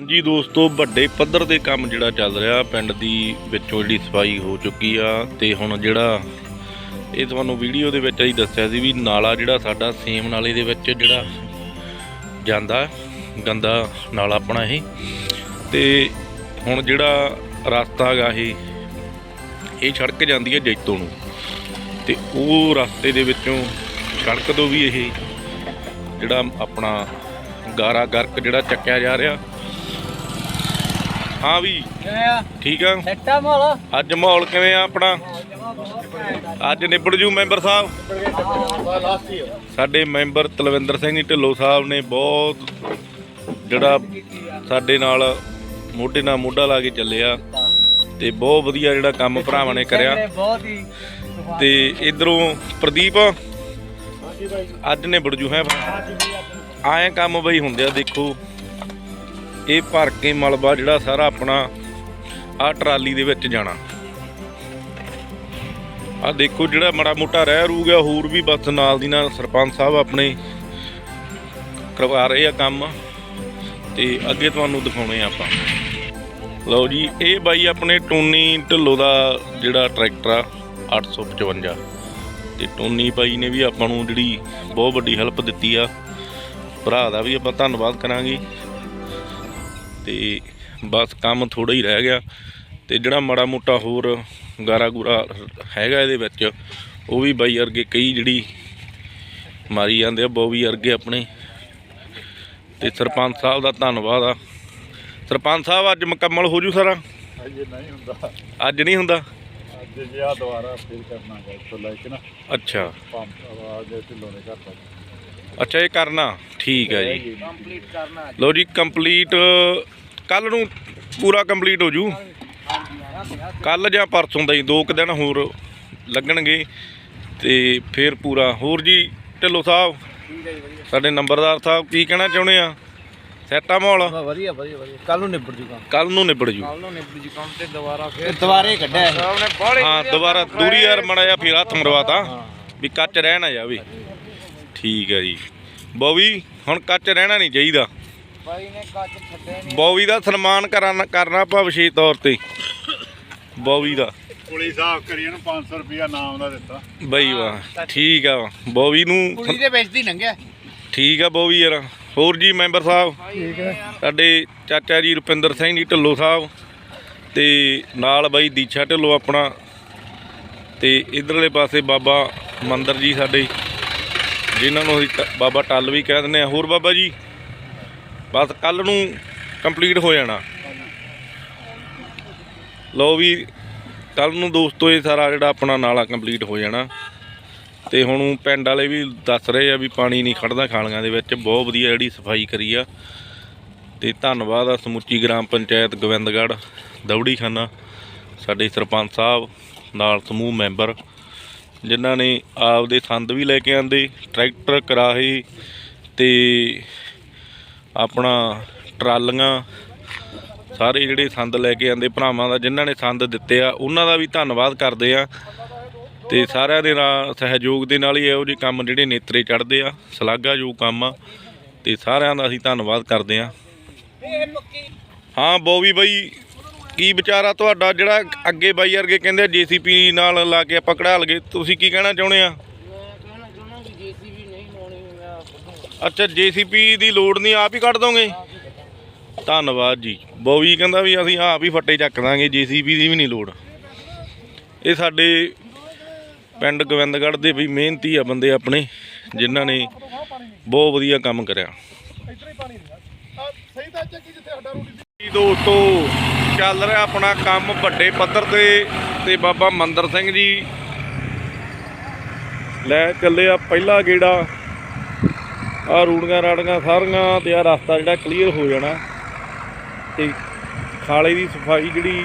ਹਾਂਜੀ ਦੋਸਤੋ, ਵੱਡੇ ਪੱਧਰ ਦੇ ਕੰਮ ਜਿਹੜਾ ਚੱਲ ਰਿਹਾ, ਪਿੰਡ ਦੀ ਵਿੱਚੋਂ ਜਿਹੜੀ ਸਫ਼ਾਈ ਹੋ ਚੁੱਕੀ ਆ, ਤੇ ਹੁਣ ਜਿਹੜਾ ਇਹ ਤੁਹਾਨੂੰ ਵੀਡੀਓ ਦੇ ਵਿੱਚ ਅਸੀਂ ਦੱਸਿਆ ਸੀ ਵੀ ਨਾਲਾ ਜਿਹੜਾ ਸਾਡਾ ਸੇਮ ਨਾਲੇ ਦੇ ਵਿੱਚ ਜਿਹੜਾ ਜਾਂਦਾ, ਗੰਦਾ ਨਾਲਾ ਆਪਣਾ ਇਹ। ਤੇ ਹੁਣ ਜਿਹੜਾ ਰਸਤਾ ਹੈਗਾ ਇਹ ਇਹ ਸੜਕ ਜਾਂਦੀ ਹੈ ਜੈਤੋ ਨੂੰ। ਤੇ ਉਹ ਰਸਤੇ ਦੇ ਵਿੱਚੋਂ ਸੜਕ ਤੋਂ ਵੀ ਇਹ ਜਿਹੜਾ ਆਪਣਾ ਗਾਰਾ ਗਰਕ ਜਿਹੜਾ ਚੱਕਿਆ ਜਾ ਰਿਹਾ। ਹਾਂ ਵੀ। ਕਿਵੇਂ ਆ? ਠੀਕ ਆ? ਸੈੱਟਾ ਮਾਲ ਅੱਜ ਮਾਹੌਲ ਕਿਵੇਂ ਆ ਆਪਣਾ? ਅੱਜ ਨਿਬੜ ਜੂ ਮੈਂਬਰ ਸਾਹਿਬ। ਸਾਡੇ ਮੈਂਬਰ ਤਲਵਿੰਦਰ ਸਿੰਘ ਢਿੱਲੋਂ ਸਾਹਿਬ ਨੇ ਬਹੁਤ ਜਿਹੜਾ ਸਾਡੇ ਨਾਲ ਮੋਢੇ ਨਾਲ ਮੋਢਾ ਲਾ ਕੇ ਚੱਲਿਆ ਤੇ ਬਹੁਤ ਵਧੀਆ ਜਿਹੜਾ ਕੰਮ ਭਰਾਵਾਂ ਨੇ ਕਰਿਆ। ਤੇ ਇਧਰੋਂ ਪ੍ਰਦੀਪ ਅੱਜ ਨਿਬੜ ਜੂ ਹੈ। ਆਏ ਕੰਮ ਬਈ ਹੁੰਦੇ ਆ ਦੇਖੋ। ਇਹ ਭਰ ਕੇ ਮਲਬਾ ਜਿਹੜਾ ਸਾਰਾ ਆਪਣਾ ਆ ਟਰਾਲੀ ਦੇ ਵਿੱਚ ਜਾਣਾ। ਆ ਦੇਖੋ ਜਿਹੜਾ ਮੜਾ ਮੋਟਾ ਰਹਿ ਰੂ ਗਿਆ, ਹੋਰ ਵੀ ਬਸ ਨਾਲ ਦੀ ਨਾਲ ਸਰਪੰਚ ਸਾਹਿਬ ਆਪਣੇ ਕਰਵਾ ਰਹੇ ਆ ਕੰਮ। ਤੇ ਅੱਗੇ ਤੁਹਾਨੂੰ ਦਿਖਾਉਣੇ ਆ ਆਪਾਂ। ਲਓ ਜੀ, ਇਹ ਬਾਈ ਆਪਣੇ ਟੋਨੀ ਢਿੱਲੋਂ ਦਾ ਜਿਹੜਾ ਟਰੈਕਟਰ ਆ 855 ਤੇ ਟੋਨੀ ਬਾਈ ਨੇ ਵੀ ਆਪਾਂ ਨੂੰ ਜਿਹੜੀ ਬਹੁਤ ਵੱਡੀ ਹੈਲਪ ਦਿੱਤੀ ਆ। ਭਰਾ ਦਾ ਵੀ ਆਪਾਂ ਧੰਨਵਾਦ ਕਰਾਂਗੇ। ਤੇ ਬਸ ਕੰਮ ਥੋੜਾ ਹੀ ਰਹਿ ਗਿਆ ਤੇ ਜਿਹੜਾ ਮਾੜਾ ਮੋਟਾ ਹੋਰ ਗਾਰਾ ਗੂਰਾ ਹੈਗਾ ਇਹਦੇ ਵਿੱਚ ਉਹ ਵੀ ਬਾਈ ਵਰਗੇ ਕਈ ਜਿਹੜੀ ਮਾਰੀ ਜਾਂਦੇ ਆ ਬੋਵੀ ਵਰਗੇ ਆਪਣੇ। ਤੇ ਸਰਪੰਚ ਸਾਹਿਬ ਦਾ ਧੰਨਵਾਦ ਆ। ਸਰਪੰਚ ਸਾਹਿਬ ਅੱਜ ਮੁਕੰਮਲ ਹੋ ਜੂ ਸਾਰਾ? ਅਜੇ ਨਹੀਂ ਹੁੰਦਾ। ਅੱਜ ਨਹੀਂ ਹੁੰਦਾ? ਅੱਜ ਜੇ ਆ ਦੁਬਾਰਾ ਫਿਰ ਕਰਨਾ ਹੈ ਇੱਥੋਂ ਲੈ ਕੇ ਨਾ। ਅੱਛਾ। ਪੰਪ ਆਵਾਜ਼ ਢਿੱਲੋਂ ਨੇ ਕਰਤਾ ਅੱਛਾ ਇਹ ਕਰਨਾ। ਠੀਕ ਹੈ ਜੀ। ਕੰਪਲੀਟ ਕਰਨਾ ਲਓ ਜੀ ਕੰਪਲੀਟ ਕੱਲ ਨੂੰ ਪੂਰਾ ਕੰਪਲੀਟ ਹੋ ਜੂ। ਕੱਲ ਜਾਂ ਪਰਸੋਂ ਦਾ ਹੀ ਦੋ ਕੁ ਦਿਨ ਹੋਰ ਲੱਗਣਗੇ। ਤੇ ਫਿਰ ਪੂਰਾ। ਹੋਰ ਜੀ ਢਿੱਲੋਂ ਸਾਹਿਬ ਠੀਕ ਹੈ ਜੀ ਵਧੀਆ ਸਾਡੇ ਨੰਬਰਦਾਰ ਸਾਹਿਬ ਕੀ ਕਹਿਣਾ ਚਾਹੁੰਦੇ ਆ? ਸੈਟਾ ਮਾਹੌਲ? ਵਧੀਆ ਵਧੀਆ ਵਧੀਆ। ਕੱਲ ਨੂੰ ਨਿਬੜ ਜੂਗਾ ਕੱਲ ਨੂੰ ਨਿਬੜ ਜੂ। ਕੱਲ ਨੂੰ ਨਿਬੜ ਜੂ ਕੰਮ ਤੇ ਦੁਬਾਰਾ ਫੇਰ ਦੁਬਾਰੇ ਕੱਢਿਆ ਸਾਹਿਬ ਨੇ ਬੜੇ ਹਾਂ ਦੁਬਾਰਾ ਦੂਰੀ ਯਾਰ ਮੜਾ ਜਾ ਫਿਰ ਹੱਥ ਮਰਵਾਤਾ। ਵੀ ਕੱਚ ਰਹਿ ਨਾ ਜਾਵੇ ਠੀਕ ਹੈ ਜੀ। ਬੋਵੀ ਹੁਣ ਕੱਚ ਰਹਿਣਾ ਨਹੀਂ ਚਾਹੀਦਾ। ਬਾਈ ਨੇ ਕੱਚ ਛੱਡੇ ਨਹੀਂ। ਬੋਵੀ ਦਾ ਸਨਮਾਨ ਕਰਨਾ ਕਰਨਾ ਆਪਾਂ ਵਿਸ਼ੇਸ਼ ਤੌਰ ਤੇ। ਬੋਵੀ ਦਾ। ਪੁਲਿਸ ਸਾਫ਼ ਕਰੀ ਇਹਨੂੰ 500 ਰੁਪਿਆ ਨਾਮ ਦਾ ਦਿੱਤਾ। ਬਈ ਵਾਹ ਠੀਕ ਆ। ਬੋਵੀ ਨੂੰ ਕੁੜੀ ਦੇ ਵਿੱਚ ਦੀ ਲੰਘਿਆ ਠੀਕ ਆ ਬੋਵੀ ਯਾਰ। ਹੋਰ ਜੀ ਮੈਂਬਰ ਸਾਹਿਬ? ਠੀਕ ਹੈ ਸਾਡੇ ਚਾਚਾ ਜੀ ਰੁਪਿੰਦਰ ਸਿੰਘ ਜੀ ਢਿੱਲੋਂ ਸਾਹਿਬ ਤੇ ਨਾਲ ਬਾਈ ਦੀਛਾ ਢਿੱਲੋਂ ਆਪਣਾ ਤੇ ਇਧਰਲੇ ਪਾਸੇ ਬਾਬਾ ਮੰਦਰ ਜੀ ਸਾਡੇ। ਜਿਨ੍ਹਾਂ ਨੂੰ ਅਸੀਂ ਟ- ਬਾਬਾ ਟੱਲ ਵੀ ਕਹਿ ਦਿੰਦੇ ਆ ਹੋਰ ਬਾਬਾ ਜੀ, ਬਸ ਕੱਲ ਨੂੰ ਕੰਪਲੀਟ ਹੋ ਜਾਣਾ। ਲਓ ਵੀ ਕੱਲ ਨੂੰ ਦੋਸਤੋ ਇਹ ਸਾਰਾ ਜਿਹੜਾ ਆਪਣਾ ਨਾਲਾ ਕੰਪਲੀਟ ਹੋ ਜਾਣਾ। ਤੇ ਹੁਣ ਪਿੰਡ ਵਾਲੇ ਵੀ ਦੱਸ ਰਹੇ ਆ ਵੀ ਪਾਣੀ ਨਹੀਂ ਖੜਦਾ ਖਾਲੀਆਂ ਦੇ ਵਿੱਚ। ਬਹੁਤ ਵਧੀਆ ਜਿਹੜੀ ਸਫ਼ਾਈ ਕਰੀ ਆ। ਤੇ ਧੰਨਵਾਦ ਆ ਸਮੁੱਚੀ ਗ੍ਰਾਮ ਪੰਚਾਇਤ ਗੋਬਿੰਦਗੜ੍ਹ ਦੌੜੀ ਖਾਨਾ ਸਾਡੇ ਸਰਪੰਚ ਸਾਹਿਬ, ਨਾਲ ਸਮੂਹ ਮੈਂਬਰ। ਜਿਨ੍ਹਾਂ ਨੇ ਆਪਦੇ ਸੰਦ ਵੀ ਲੈ ਕੇ ਆਂਦੇ ਟਰੈਕਟਰ ਕਰਾਹੇ ਤੇ ਆਪਣਾ ਟਰਾਲੀਆਂ ਸਾਰੇ ਜਿਹੜੇ ਸੰਦ ਲੈ ਕੇ ਆਂਦੇ ਭਰਾਵਾਂ ਦਾ ਜਿਨ੍ਹਾਂ ਨੇ ਸੰਦ ਦਿੱਤੇ ਆ ਉਹਨਾਂ ਦਾ ਵੀ ਧੰਨਵਾਦ ਕਰਦੇ ਆ ਤੇ ਸਾਰਿਆਂ ਦੇ ਨਾਲ ਸਹਿਯੋਗ ਦੇ ਨਾਲ ਹੀ ਇਹੋ ਜਿਹੇ ਕੰਮ ਜਿਹੜੇ ਨੇਤਰੇ ਚੜ੍ਹਦੇ ਆ ਸ਼ਲਾਘਾਯੋਗ ਕੰਮ ਆ ਤੇ ਸਾਰਿਆਂ ਦਾ ਅਸੀਂ ਧੰਨਵਾਦ ਕਰਦੇ ਆ। ਹਾਂ ਬੋਵੀ ਬਾਈ ਕੀ ਵਿਚਾਰਾ ਤੁਹਾਡਾ ਜਿਹੜਾ ਅੱਗੇ ਬਾਈ ਵਰਗੇ ਕਹਿੰਦੇ ਜੀਸੀਪੀ ਨਾਲ ਲਾ ਕੇ ਆਪਾਂ ਕਢਾ ਲਗੇ ਤੁਸੀਂ ਕੀ ਕਹਿਣਾ ਚਾਹੁੰਦੇ ਆ? ਮੈਂ ਕਹਿਣਾ ਚਾਹੁੰਦਾ ਕਿ ਜੀਸੀਬੀ ਨਹੀਂ ਲਾਉਣੀ ਮੈਂ ਕੱਢੂੰਗਾ। ਅੱਛਾ ਜੀਸੀਪੀ ਦੀ ਲੋੜ ਨਹੀਂ ਆਪ ਹੀ ਕੱਢ ਦੋਗੇ? ਧੰਨਵਾਦ ਜੀ। ਬੋਵੀ ਕਹਿੰਦਾ ਵੀ ਅਸੀਂ ਆਪ ਹੀ ਫੱਟੇ ਚੱਕ ਦਾਂਗੇ ਜੀਸੀਪੀ ਦੀ ਵੀ ਨਹੀਂ ਲੋੜ। ਇਹ ਸਾਡੇ ਪਿੰਡ ਗੋਬਿੰਦਗੜ੍ਹ ਦੇ ਵੀ ਮਿਹਨਤੀ ਆ ਬੰਦੇ ਆਪਣੇ ਜਿਨ੍ਹਾਂ ਨੇ ਬਹੁਤ ਵਧੀਆ ਕੰਮ ਕਰਿਆ। ਜੀ ਦੋਸਤੋ ਚੱਲ ਰਿਹਾ ਆਪਣਾ ਕੰਮ ਵੱਡੇ ਪੱਧਰ ਤੇ ਤੇ ਬਾਬਾ ਮੰਦਰ ਸਿੰਘ ਜੀ। ਲੈ ਚੱਲੇ ਆ ਪਹਿਲਾ ਗੇੜਾ। ਆ ਰੂੜੀਆਂ ਰਾੜੀਆਂ ਸਾਰੀਆਂ ਤੇ ਆ ਰਸਤਾ ਜਿਹੜਾ ਕਲੀਅਰ ਹੋ ਜਾਣਾ। ਤੇ ਖਾਲੇ ਦੀ ਸਫ਼ਾਈ ਜਿਹੜੀ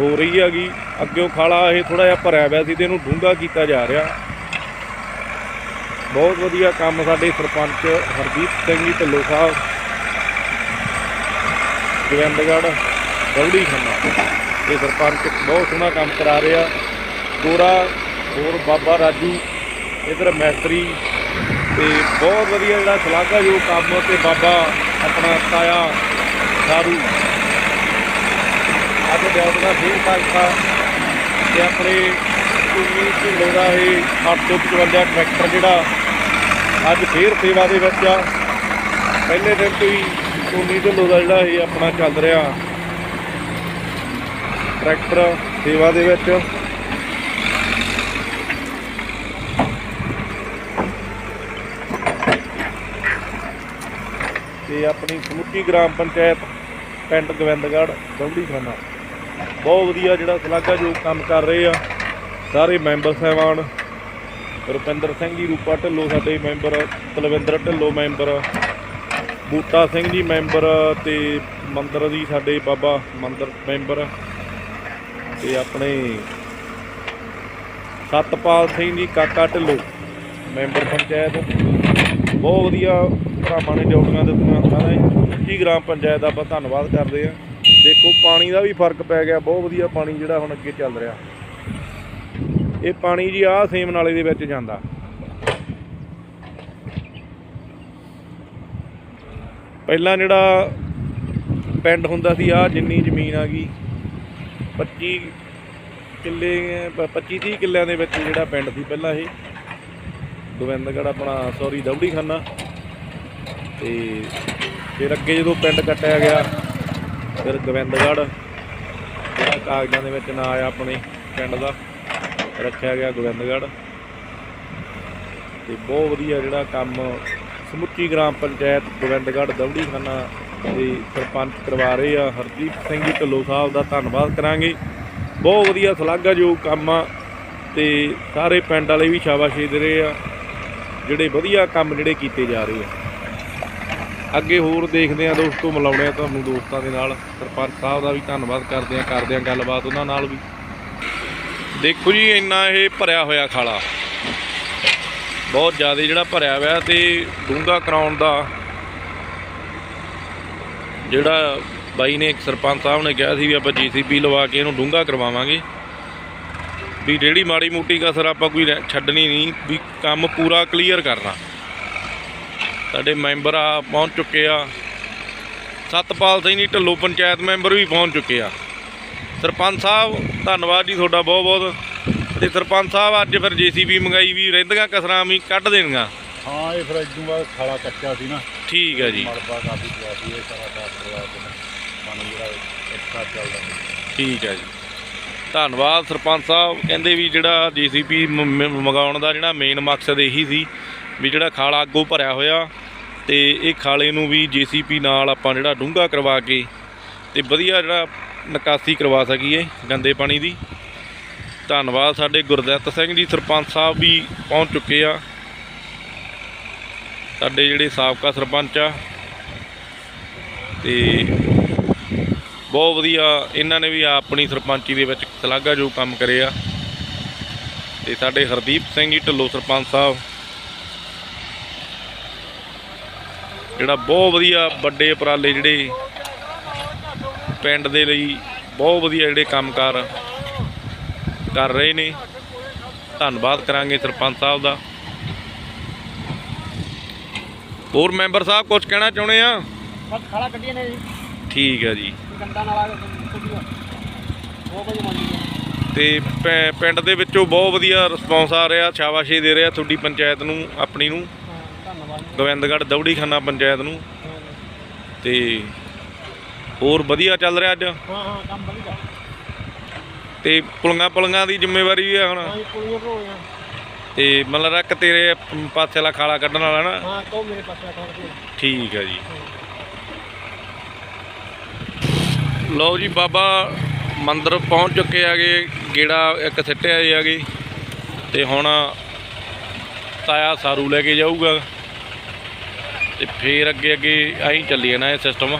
ਹੋ ਰਹੀ ਹੈਗੀ, ਅੱਗਿਓਂ ਖਾਲਾ ਇਹ ਥੋੜਾ ਜਿਹਾ ਭਰਿਆ ਹੋਇਆ ਸੀ ਤੇ ਇਹਨੂੰ ਡੂੰਘਾ ਕੀਤਾ ਜਾ ਰਿਹਾ। ਬਹੁਤ ਵਧੀਆ ਕੰਮ ਸਾਡੇ ਸਰਪੰਚ ਹਰਦੀਪ ਸਿੰਘ ਜੀ ਢਿੱਲੋਂ ਸਾਹਿਬ। ਗੋਇੰਦਗੜ੍ਹ ਗੌੜੀ ਖੰਨਾ। ਇਹ ਸਰਪੰਚ ਬਹੁਤ ਸੋਹਣਾ ਕੰਮ ਕਰਾ ਰਿਹਾ। ਗੋਰਾ, ਹੋਰ ਬਾਬਾ ਰਾਜੂ, ਇਧਰ ਮੈਸਤਰੀ ਤੇ ਬਹੁਤ ਵਧੀਆ ਜਿਹੜਾ ਸ਼ਲਾਘਾਯੋਗ ਕੰਮ ਤੇ ਬਾਬਾ ਆਪਣਾ ਤਾਇਆ ਸਾਰੂ ਅੱਜ ਬਿਆਨ ਦਾ ਫੇਰ ਕਰਤਾ ਤੇ ਆਪਣੇ ਕੁੰਨੀ ਢਿੱਲੋਂ ਦਾ ਇਹ 855 ਟਰੈਕਟਰ ਜਿਹੜਾ ਅੱਜ ਫੇਰ ਸੇਵਾ ਦੇ ਵਿੱਚ ਆ। ਪਹਿਲੇ ਦਿਨ ਤੋਂ ਹੀ ਸੋਨੀ ਢਿੱਲੋਂ ਦਾ ਜਿਹੜਾ ਇਹ ਆਪਣਾ ਚੱਲ ਰਿਹਾ। ਟਰੈਕਟਰ ਸੇਵਾ ਦੇ ਵਿੱਚ। ਤੇ ਆਪਣੀ ਸਮੁੱਚੀ ਗ੍ਰਾਮ ਪੰਚਾਇਤ ਪਿੰਡ ਗੋਬਿੰਦਗੜ੍ਹ ਦੌੜੀ ਖਾਨਾ ਬਹੁਤ ਵਧੀਆ ਜਿਹੜਾ ਸ਼ਲਾਘਾਯੋਗ ਕੰਮ ਕਰ ਰਹੇ ਆ। ਸਾਰੇ ਮੈਂਬਰ ਸਾਹਿਬਾਨ। ਰੁਪਿੰਦਰ ਸਿੰਘ ਜੀ ਰੂਪਾ ਢਿੱਲੋਂ ਸਾਡੇ member Talwinder Dhillon member. Buta Singh ji member ਤੇ ਮੰਦਰ ਦੀ ਸਾਡੇ ਬਾਬਾ ਮੰਦਰ ਮੈਂਬਰ ਤੇ ਆਪਣੇ ਸਤਪਾਲ ਸਿੰਘ ਜੀ ਕਾਕਾ ਢਿੱਲੋਂ ਮੈਂਬਰ ਪੰਚਾਇਤ। ਬਹੁਤ ਵਧੀਆ ਭਰਾਵਾਂ ਨੇ ਡਿਊਟੀਆਂ ਦਿੱਤੀਆਂ ਸਾਰੇ ਜੀ ਗ੍ਰਾਮ ਪੰਚਾਇਤ ਦਾ ਆਪਾਂ ਧੰਨਵਾਦ ਕਰਦੇ ਆ ਦੇਖੋ ਪਾਣੀ ਦਾ ਵੀ ਫ਼ਰਕ ਪੈ ਗਿਆ, ਬਹੁਤ ਵਧੀਆ ਪਾਣੀ ਜਿਹੜਾ ਹੁਣ ਅੱਗੇ ਚੱਲ ਰਿਹਾ। ਇਹ ਪਾਣੀ ਜੀ ਆਹ ਸੇਮ ਨਾਲੇ ਦੇ ਵਿੱਚ ਜਾਂਦਾ। ਪਹਿਲਾਂ ਜਿਹੜਾ ਪਿੰਡ ਹੁੰਦਾ ਸੀ ਆ ਜਿੰਨੀ ਜ਼ਮੀਨ ਆ ਗਈ 25 ਕਿੱਲੇ 25 30 ਕਿੱਲਿਆਂ ਦੇ ਵਿੱਚ ਜਿਹੜਾ ਪਿੰਡ ਸੀ ਪਹਿਲਾਂ ਇਹ। ਗੋਬਿੰਦਗੜ੍ਹ ਆਪਣਾ ਸੌਰੀ ਦੌੜੀ ਖਾਨਾ ਤੇ ਫਿਰ ਅੱਗੇ ਜਦੋਂ ਪਿੰਡ ਕੱਟਿਆ ਗਿਆ, ਫਿਰ ਗੋਬਿੰਦਗੜ੍ਹ, ਜਿਹੜਾ ਕਾਗਜ਼ਾਂ ਦੇ ਵਿੱਚ ਨਾਂ ਆਇਆ ਆਪਣੇ ਪਿੰਡ ਦਾ, ਰੱਖਿਆ ਗਿਆ ਗੋਬਿੰਦਗੜ੍ਹ। ਤੇ ਬਹੁਤ ਵਧੀਆ ਜਿਹੜਾ ਕੰਮ ਸਮੁੱਚੀ ਗ੍ਰਾਮ ਪੰਚਾਇਤ ਗੋਬਿੰਦਗੜ੍ਹ ਦੌੜੀ ਖਾਨਾ ਦੇ ਸਰਪੰਚ ਕਰਵਾ ਰਹੇ ਆ ਹਰਦੀਪ ਸਿੰਘ ਜੀ ਢਿੱਲੋਂ ਸਾਹਿਬ ਦਾ ਧੰਨਵਾਦ ਕਰਾਂਗੇ। ਬਹੁਤ ਵਧੀਆ ਸ਼ਲਾਘਾਯੋਗ ਕੰਮ ਆ ਤੇ ਸਾਰੇ ਪਿੰਡ ਵਾਲੇ ਵੀ ਸ਼ਾਬਾਸ਼ੀ ਦੇ ਰਹੇ ਆ, ਜਿਹੜੇ ਵਧੀਆ ਕੰਮ ਜਿਹੜੇ ਕੀਤੇ ਜਾ ਰਹੇ ਆ। ਅੱਗੇ ਹੋਰ ਦੇਖਦੇ ਆ ਦੋਸਤੋ ਮਿਲਾਉਣੇ ਆ ਤੁਹਾਨੂੰ ਦੋਸਤਾਂ ਦੇ ਨਾਲ। ਸਰਪੰਚ ਸਾਹਿਬ ਦਾ ਵੀ ਧੰਨਵਾਦ ਕਰਦੇ ਆ ਕਰਦੇ ਆ ਗੱਲਬਾਤ ਉਹਨਾਂ ਨਾਲ ਵੀ। ਦੇਖੋ ਜੀ, ਇੰਨਾ ਇਹ ਭਰਿਆ ਹੋਇਆ ਖਾਲਾ। ਬਹੁਤ ਜ਼ਿਆਦਾ ਜਿਹੜਾ ਭਰਿਆ ਹੋਇਆ ਤੇ ਡੂੰਘਾ ਕਰਾਉਣ ਦਾ ਜਿਹੜਾ ਬਾਈ ਨੇ ਸਰਪੰਚ ਸਾਹਿਬ ਨੇ ਕਿਹਾ ਸੀ ਵੀ ਆਪਾਂ ਜੀਸੀਪੀ ਲਵਾ ਕੇ ਇਹਨੂੰ ਡੂੰਘਾ ਕਰਵਾਵਾਂਗੇ। ਵੀ ਜਿਹੜੀ ਮਾੜੀ ਮੋਟੀ ਕਸਰ ਆਪਾਂ ਕੋਈ ਰਹਿ- ਛੱਡਣੀ ਨਹੀਂ, ਵੀ ਕੰਮ ਪੂਰਾ ਕਲੀਅਰ ਕਰਨਾ। ਸਾਡੇ ਮੈਂਬਰ ਆ, ਪਹੁੰਚ ਚੁੱਕੇ ਆ। ਸਤਪਾਲ ਸਿੰਘ ਜੀ ਢੱਲੋ ਪੰਚਾਇਤ ਮੈਂਬਰ ਵੀ ਪਹੁੰਚ ਚੁੱਕੇ ਆ। ਸਰਪੰਚ ਸਾਹਿਬ, ਧੰਨਵਾਦ ਜੀ ਤੁਹਾਡਾ ਬਹੁਤ ਬਹੁਤ ਤੇ ਸਰਪੰਚ ਸਾਹਿਬ ਅੱਜ ਫਿਰ ਜੀਸੀਬੀ ਮੰਗਾਈ ਵੀ ਰਹਿੰਦੀਆਂ ਕਸਰਾਂ ਵੀ ਕੱਢ ਦੇਣੀਆਂ। ਹਾਂ ਇਹ ਫਿਰ ਇਦੋਂ ਬਾਅਦ ਖਾਲਾ ਕੱਚਾ ਸੀ ਨਾ। ਠੀਕ ਹੈ ਜੀ। ਮਲਬਾ ਕਾਫੀ ਪਿਆ ਸੀ ਇਹ ਸਾਰਾ ਨਾ ਪਾਣੀ ਜਿਹੜਾ ਇੱਕਾ ਚੱਲਦਾ ਸੀ। ਠੀਕ ਹੈ ਜੀ। ਧੰਨਵਾਦ ਸਰਪੰਚ ਸਾਹਿਬ। ਕਹਿੰਦੇ ਵੀ ਜਿਹੜਾ ਜੀਸੀਪੀ ਮੰਗਾਉਣ ਦਾ ਜਿਹੜਾ ਮੇਨ ਮਕਸਦ ਇਹੀ ਸੀ ਵੀ ਜਿਹੜਾ ਖਾਲਾ ਅੱਗੋਂ ਭਰਿਆ ਹੋਇਆ ਤੇ ਇਹ ਖਾਲੇ ਨੂੰ ਵੀ ਜੀਸੀਪੀ ਨਾਲ ਆਪਾਂ ਜਿਹੜਾ ਡੂੰਘਾ ਕਰਵਾ ਕੇ ਤੇ ਵਧੀਆ ਜਿਹੜਾ ਨਿਕਾਸੀ ਕਰਵਾ ਸਕੀਏ ਗੰਦੇ ਪਾਣੀ ਦੀ। ਧੰਨਵਾਦ। ਸਾਡੇ ਗੁਰਦਿੱਤ ਸਿੰਘ ਜੀ ਸਰਪੰਚ ਸਾਹਿਬ ਵੀ ਪਹੁੰਚ ਚੁੱਕੇ ਆ। ਸਾਡੇ ਜਿਹੜੇ ਸਾਬਕਾ ਸਰਪੰਚ ਆ। ਤੇ ਬਹੁਤ ਵਧੀਆ ਇਹਨਾਂ ਨੇ ਵੀ ਆਪਣੀ ਸਰਪੰਚੀ ਦੇ ਵਿੱਚ ਸ਼ਲਾਘਾਯੋਗ ਕੰਮ ਕਰੇ ਆ। ਤੇ ਸਾਡੇ ਹਰਦੀਪ ਸਿੰਘ ਜੀ ਢਿੱਲੋਂ ਸਰਪੰਚ ਸਾਹਿਬ। ਜਿਹੜਾ ਬਹੁਤ ਵਧੀਆ ਵੱਡੇ ਉਪਰਾਲੇ ਜਿਹੜੇ ਪਿੰਡ ਦੇ ਲਈ ਬਹੁਤ ਵਧੀਆ ਜਿਹੜੇ ਕੰਮਕਾਰ ਕਰ ਰਹੇ ਨੇ। ਧੰਨਵਾਦ ਕਰਾਂਗੇ ਸਰਪੰਚ ਸਾਹਿਬ ਦਾ। ਹੋਰ ਮੈਂਬਰ ਸਾਹਿਬ ਕੁਝ ਕਹਿਣਾ ਚਾਹੁੰਦੇ ਆ? ਬਸ ਖਾਲਾ ਕੱਢੀਆਂ ਨੇ ਜੀ। ਠੀਕ ਹੈ ਜੀ। ਗੰਦਾ ਨਾਲ ਕੁੱਟੀਆਂ ਉਹ ਕੋਈ ਮੰਗੀ ਤੇ ਪਿੰਡ ਦੇ ਵਿੱਚੋਂ ਬਹੁਤ ਵਧੀਆ ਰਿਸਪੌਂਸ ਆ ਰਿਹਾ ਸ਼ਾਬਾਸ਼ੀ ਦੇ ਰਿਹਾ ਤੁਹਾਡੀ ਪੰਚਾਇਤ ਨੂੰ ਆਪਣੀ ਨੂੰ। ਹਾਂ ਧੰਨਵਾਦ ਗੋਬਿੰਦਗੜ੍ਹ ਦੌੜੀ ਖਾਨਾ ਪੰਚਾਇਤ ਨੂੰ। ਤੇ ਹੋਰ ਵਧੀਆ ਚੱਲ ਰਿਹਾ ਅੱਜ? ਹਾਂ ਹਾਂ ਕੰਮ ਵਧੀਆ। ਤੇ ਪੁਲੀਆਂ ਪੁਲੀਆਂ ਦੀ ਜ਼ਿੰਮੇਵਾਰੀ ਵੀ ਆ ਹੁਣ। ਹਾਂ ਕੁੜੀਆਂ ਭਰੋਈਆਂ ਤੇ ਮਤਲਬ ਰੱਖ ਤੇਰੇ ਪਾਸੇ ਵਾਲਾ ਖਾਲਾ ਕੱਢਣ ਵਾਲਾ ਨਾ? ਹਾਂ ਕਹੋ ਮੇਰੇ ਪਾਸੇ ਆ ਕੇ ਠੀਕ ਹੈ ਜੀ। ਲਓ ਜੀ ਬਾਬਾ ਮੰਦਿਰ ਪਹੁੰਚ ਚੁੱਕੇ ਆਗੇ ਗੇੜਾ ਇੱਕ ਸਿੱਟਿਆ ਜੀ ਆਗੇ ਤੇ ਹੁਣ ਤਾਇਆ ਸਾਰੂ ਲੈ ਕੇ ਜਾਊਗਾ। ਤੇ ਫੇਰ ਅੱਗੇ ਅੱਗੇ ਆਹੀਂ ਚੱਲੀ ਜਾਣਾ ਇਹ ਸਿਸਟਮ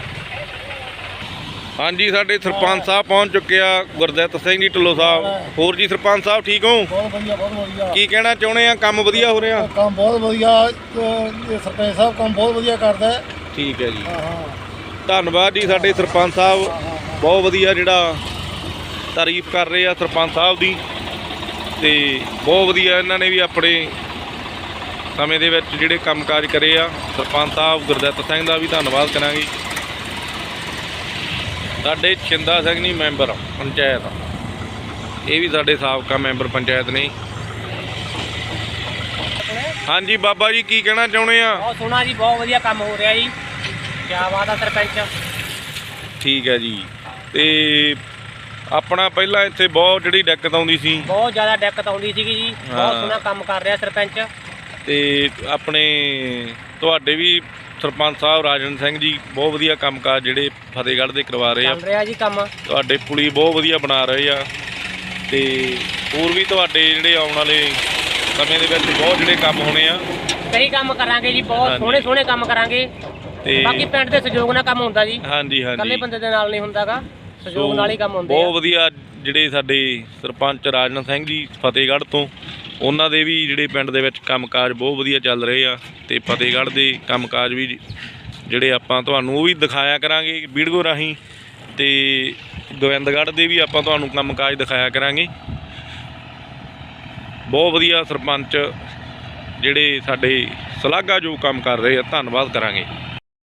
ਹਾਂਜੀ ਸਾਡੇ ਸਰਪੰਚ ਸਾਹਿਬ ਪਹੁੰਚ ਚੁੱਕੇ ਆ ਗੁਰਦਿੱਤ ਸਿੰਘ ਜੀ ਢਿੱਲੋਂ ਸਾਹਿਬ। ਹੋਰ ਜੀ ਸਰਪੰਚ ਸਾਹਿਬ ਠੀਕ ਹੋ? ਬਹੁਤ ਵਧੀਆ ਬਹੁਤ ਵਧੀਆ। ਕੀ ਕਹਿਣਾ ਚਾਹੁੰਦੇ ਆ? ਕੰਮ ਵਧੀਆ ਹੋ ਰਿਹਾ? ਕੰਮ ਬਹੁਤ ਵਧੀਆ ਇਹ ਸਰਪੰਚ ਸਾਹਿਬ ਕੰਮ ਬਹੁਤ ਵਧੀਆ ਕਰਦਾ ਹੈ। ਠੀਕ ਹੈ ਜੀ। ਧੰਨਵਾਦ ਜੀ ਸਾਡੇ ਸਰਪੰਚ ਸਾਹਿਬ। ਬਹੁਤ ਵਧੀਆ ਜਿਹੜਾ ਤਾਰੀਫ ਕਰ ਰਹੇ ਆ ਸਰਪੰਚ ਸਾਹਿਬ ਦੀ। ਤੇ ਬਹੁਤ ਵਧੀਆ ਇਹਨਾਂ ਨੇ ਵੀ ਆਪਣੇ ਸਮੇਂ ਦੇ ਵਿੱਚ ਜਿਹੜੇ ਕੰਮਕਾਜ ਕਰੇ ਆ। ਸਰਪੰਚ ਸਾਹਿਬ ਗੁਰਦਿੱਤ ਸਿੰਘ ਦਾ ਵੀ ਧੰਨਵਾਦ ਕਰਾਂਗੇ। ਸਾਡੇ ਚਿੰਦਾ ਸਿੰਘ ਜੀ ਮੈਂਬਰ ਪੰਚਾਇਤ। ਇਹ ਵੀ ਸਾਡੇ ਸਾਬਕਾ ਮੈਂਬਰ ਪੰਚਾਇਤ ਨੇ। ਹਾਂਜੀ ਬਾਬਾ ਜੀ ਕੀ ਕਹਿਣਾ ਚਾਹੁੰਦੇ ਆ? ਬਹੁਤ ਸੋਹਣਾ ਜੀ ਬਹੁਤ ਵਧੀਆ ਕੰਮ ਹੋ ਰਿਹਾ ਜੀ। ਕਿਆ ਬਾਤ ਆ ਸਰਪੰਚ। ਠੀਕ ਹੈ ਜੀ। ਤੇ ਆਪਣਾ ਪਹਿਲਾਂ ਇੱਥੇ ਬਹੁਤ ਜਿਹੜੀ ਦਿੱਕਤ ਆਉਂਦੀ ਸੀ। ਬਹੁਤ ਜ਼ਿਆਦਾ ਦਿੱਕਤ ਆਉਂਦੀ ਸੀਗੀ ਜੀ। ਹਾਂ। ਬਹੁਤ ਸੋਹਣਾ ਕੰਮ ਕਰ ਰਿਹਾ ਸਰਪੰਚ। ਤੇ ਆਪਣੇ ਤੁਹਾਡੇ ਵੀ ਸਰਪੰਚ ਸਾਹਿਬ ਰਾਜਨ ਸਿੰਘ ਜੀ ਬਹੁਤ ਵਧੀਆ ਕੰਮਕਾਜ ਜਿਹੜੇ ਫਤਿਹਗੜ੍ਹ ਦੇ ਕਰਵਾ ਰਹੇ ਆ। ਚੱਲ ਰਿਹਾ ਜੀ ਕੰਮ। ਤੁਹਾਡੇ ਪੁਲੀ ਬਹੁਤ ਵਧੀਆ ਬਣਾ ਰਹੇ ਆ ਤੇ ਹੋਰ ਵੀ ਤੁਹਾਡੇ ਜਿਹੜੇ ਆਉਣ ਵਾਲੇ ਸਮੇਂ ਦੇ ਵਿੱਚ ਬਹੁਤ ਜਿਹੜੇ ਕੰਮ ਹੋਣੇ ਆ। ਕਈ ਕੰਮ ਕਰਾਂਗੇ ਜੀ ਬਹੁਤ। ਸੋਹਣੇ ਸੋਹਣੇ ਕੰਮ ਕਰਾਂਗੇ। ਤੇ ਬਾਕੀ ਪਿੰਡ ਦੇ ਸਹਿਯੋਗ ਨਾਲ ਕੰਮ ਹੁੰਦਾ ਜੀ। ਹਾਂਜੀ ਇਕੱਲੇ ਹਾਂਜੀ ਬੰਦੇ ਦੇ ਨਾਲ ਨਹੀਂ ਹੁੰਦਾਗਾ। ਸਹਿਯੋਗ ਨਾਲ ਹੀ ਕੰਮ ਹੁੰਦੇ ਬਹੁਤ ਵਧੀਆ ਜਿਹੜੇ ਸਾਡੇ ਸਰਪੰਚ ਰਾਜਨ ਸਿੰਘ ਜੀ ਫਤਿਹਗੜ੍ਹ ਤੋਂ ਉਹਨਾਂ ਦੇ ਵੀ ਜਿਹੜੇ ਪਿੰਡ ਦੇ ਵਿੱਚ ਕੰਮਕਾਜ ਬਹੁਤ ਵਧੀਆ ਚੱਲ ਰਹੇ ਆ ਤੇ ਫਤਿਹਗੜ੍ਹ ਦੇ ਕੰਮਕਾਜ ਵੀ ਜਿਹੜੇ ਆਪਾਂ ਤੁਹਾਨੂੰ ਉਹ ਵੀ ਦਿਖਾਇਆ ਕਰਾਂਗੇ ਵੀਡੀਓ ਰਾਹੀਂ ਤੇ ਗੋਬਿੰਦਗੜ੍ਹ ਦੇ ਵੀ ਆਪਾਂ ਤੁਹਾਨੂੰ ਕੰਮਕਾਜ ਦਿਖਾਇਆ ਕਰਾਂਗੇ। ਬਹੁਤ ਵਧੀਆ ਸਰਪੰਚ ਜਿਹੜੇ ਸਾਡੇ ਸ਼ਲਾਘਾਯੋਗ ਕੰਮ ਕਰ ਰਹੇ ਆ, ਧੰਨਵਾਦ ਕਰਾਂਗੇ।